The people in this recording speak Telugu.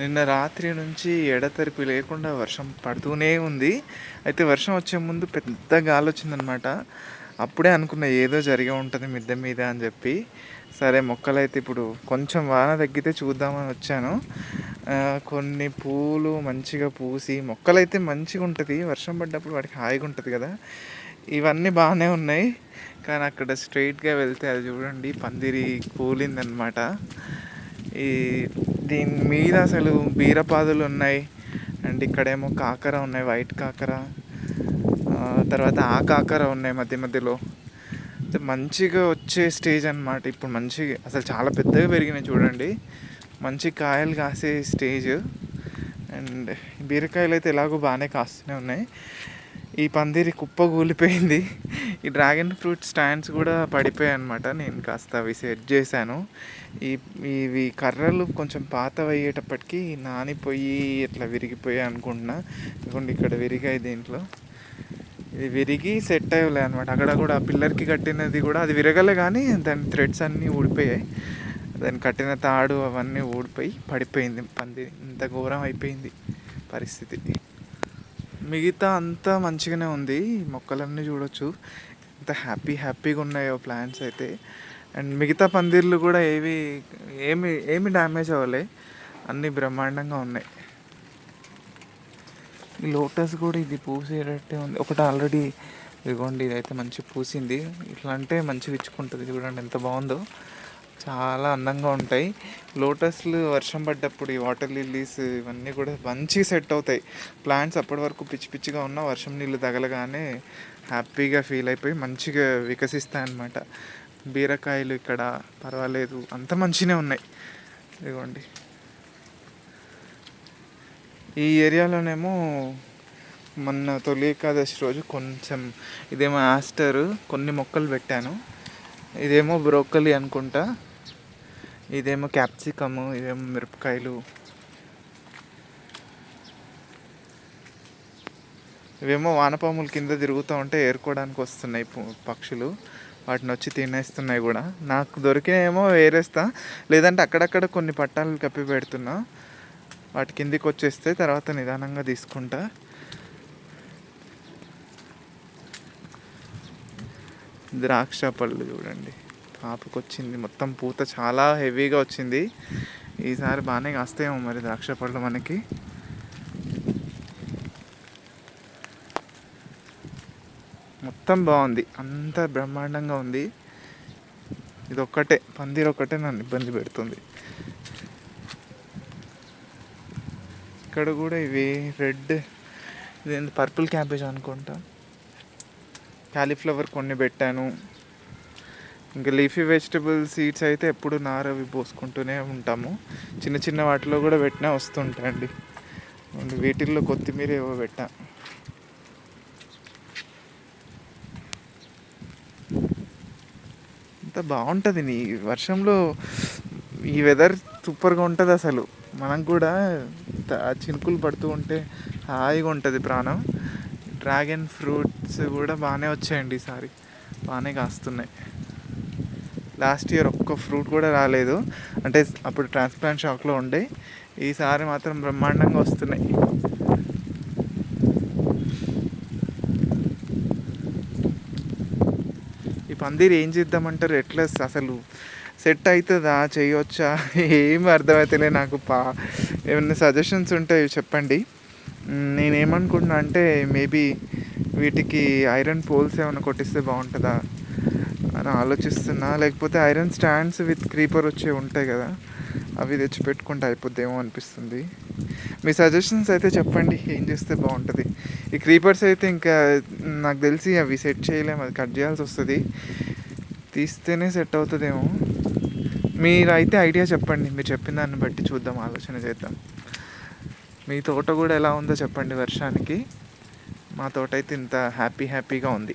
నిన్న రాత్రి నుంచి ఎడతెరిపి లేకుండా వర్షం పడుతూనే ఉంది. అయితే వర్షం వచ్చే ముందు పెద్ద గాలి వచ్చిందనమాట అప్పుడే అనుకున్న ఏదో జరిగి ఉంటుంది మిద్దె మీద అని చెప్పి. సరే మొక్కలైతే ఇప్పుడు కొంచెం వాన తగ్గితే చూద్దామని వచ్చాను. కొన్ని పూలు మంచిగా పూసి మొక్కలైతే మంచిగా ఉంటుంది. వర్షం పడ్డప్పుడు వాటికి హాయిగా ఉంటుంది కదా. ఇవన్నీ బాగానే ఉన్నాయి. కానీ అక్కడ స్ట్రైట్గా వెళ్తే అది చూడండి పందిరి కూలిందనమాట. ఈ దీని మీద అసలు బీరపాదులు ఉన్నాయి. అండ్ ఇక్కడేమో కాకర ఉన్నాయి వైట్ కాకర. తర్వాత ఆ కాకర ఉన్నాయి మధ్య మధ్యలో. మంచిగా వచ్చే స్టేజ్ అనమాట ఇప్పుడు మంచిగా అసలు చాలా పెద్దగా పెరిగినాయి చూడండి. మంచి కాయలు కాసే స్టేజ్. అండ్ బీరకాయలు అయితే ఎలాగో బాగానే కాస్తూనే ఉన్నాయి. ఈ పందిరి కుప్ప కూలిపోయింది. ఈ డ్రాగన్ ఫ్రూట్ స్టాండ్స్ కూడా పడిపోయాయి అనమాట నేను కాస్త అవి సెట్ చేశాను. ఈ ఇవి కర్రలు కొంచెం పాతవయ్యేటప్పటికీ నానిపోయి ఇట్లా విరిగిపోయాయి అనుకుంటున్నా. ఇదిగోండి ఇక్కడ విరిగాయి దీంట్లో. ఇది విరిగి సెట్ అయ్యలే అనమాట అక్కడ కూడా పిల్లర్కి కట్టినది కూడా అది విరగలే కానీ దాని థ్రెడ్స్ అన్నీ ఊడిపోయాయి. దాన్ని కట్టిన తాడు అవన్నీ ఊడిపోయి పడిపోయింది పంది ఇంత ఘోరం అయిపోయింది పరిస్థితి. మిగతా అంతా మంచిగానే ఉంది. ఈ మొక్కలన్నీ చూడొచ్చు. ఎంత హ్యాపీ హ్యాపీగా ఉన్నాయో ప్లాంట్స్ అయితే. అండ్ మిగతా పందిర్లు కూడా ఏవి ఏమి ఏమి డ్యామేజ్ అవ్వలే. అన్నీ బ్రహ్మాండంగా ఉన్నాయి. ఈ లోటస్ కూడా ఇది పూసేటట్టే ఉంది. ఒకటి ఆల్రెడీ ఇదిగోండి ఇదైతే మంచి పూసింది. ఇట్లా అంటే మంచిగా ఇచ్చుకుంటుంది. చూడండి ఎంత బాగుందో. చాలా అందంగా ఉంటాయి. లోటస్లు వర్షం పడ్డప్పుడు ఈ వాటర్ లిల్లీస్ ఇవన్నీ కూడా మంచిగా సెట్ అవుతాయి. ప్లాంట్స్ అప్పటి వరకు పిచ్చి పిచ్చిగా ఉన్న వర్షం నీళ్ళు తగలగానే హ్యాపీగా ఫీల్ అయిపోయి మంచిగా వికసిస్తాయి అన్నమాట. బీరకాయలు ఇక్కడ పర్వాలేదు అంత మంచినే ఉన్నాయి. ఇదిగోండి. ఈ ఏరియాలోనేమో మొన్న తొలి ఏకాదశి రోజు కొంచెం ఇదేమో ఆస్టర్ కొన్ని మొక్కలు పెట్టాను. ఇదేమో బ్రోకలి అనుకుంటా. ఇదేమో క్యాప్సికమ్ ఇదేమో మిరపకాయలు. ఇవేమో వానపాముల కింద తిరుగుతూ ఉంటే ఏరుకోవడానికి వస్తున్నాయి పక్షులు. వాటిని వచ్చి తినేస్తున్నాయి కూడా. నాకు దొరికినేమో వేరేస్తా లేదంటే అక్కడక్కడ కొన్ని పట్టాలు కప్పి పెడుతున్నా. వాటి కిందికి వచ్చేస్తే తర్వాత నిదానంగా తీసుకుంటా. ద్రాక్ష పళ్ళు చూడండి. కాపుకి వచ్చింది మొత్తం పూత చాలా హెవీగా వచ్చింది. ఈసారి బాగానే కాస్తాయేమో మరి ద్రాక్ష పళ్ళు మనకి. మొత్తం బాగుంది. అంత బ్రహ్మాండంగా ఉంది. ఇది ఒక్కటే పందిరి ఒక్కటే నన్ను ఇబ్బంది పెడుతుంది. ఇక్కడ కూడా ఇవి రెడ్ ఇది పర్పుల్ క్యాబేజ్ అనుకుంటా. క్యాలీఫ్లవర్ కొన్ని పెట్టాను. ఇంకా లీఫీ వెజిటబుల్ సీడ్స్ అయితే ఎప్పుడు నారవి పోసుకుంటూనే ఉంటాము. చిన్న చిన్న వాటిలో కూడా పెట్టినా వస్తుంటాయండి. వీటిల్లో కొత్తిమీర ఏవో పెట్టా. అంత బాగుంటుంది నీ వర్షంలో ఈ వెదర్ సూపర్గా ఉంటుంది అసలు. మనకు కూడా చినుకులు పడుతూ ఉంటే హాయిగా ఉంటుంది ప్రాణం. డ్రాగన్ ఫ్రూట్స్ కూడా బాగానే వచ్చాయండి ఈసారి. బాగానే కాస్తున్నాయి. లాస్ట్ ఇయర్ ఒక్క ఫ్రూట్ కూడా రాలేదు. అంటే అప్పుడు ట్రాన్స్ప్లాంట్ షాక్లో ఉండే. ఈసారి మాత్రం బ్రహ్మాండంగా వస్తున్నాయి. ఈ పందిరి ఏం చేద్దామంటారు ఎట్లా అసలు సెట్ అవుతుందా? చేయవచ్చా ఏమి అర్థమవుతలే నాకు పా. ఏమైనా సజెషన్స్ ఉంటే చెప్పండి. నేనేమనుకుంటున్నా అంటే మేబీ వీటికి ఐరన్ పోల్స్ ఏమైనా కొట్టిస్తే బాగుంటుందా? అని ఆలోచిస్తున్నా. లేకపోతే ఐరన్ స్టాండ్స్ విత్ క్రీపర్ వచ్చే ఉంటాయి కదా అవి తెచ్చి పెట్టుకుంటే అయిపోద్దేమో అనిపిస్తుంది. మీ సజెషన్స్ అయితే చెప్పండి ఏం చేస్తే బాగుంటుంది. ఈ క్రీపర్స్ అయితే ఇంకా నాకు తెలిసి అవి సెట్ చేయలేము అది కట్ చేయాల్సి వస్తుంది. తీస్తేనే సెట్ అవుతుందేమో. మీరు అయితే ఐడియా చెప్పండి మీరు చెప్పిన దాన్ని బట్టి చూద్దాం ఆలోచన చేద్దాం. మీ తోట కూడా ఎలా ఉందో చెప్పండి వర్షానికి. మా తోట అయితే ఇంత హ్యాపీ హ్యాపీగా ఉంది.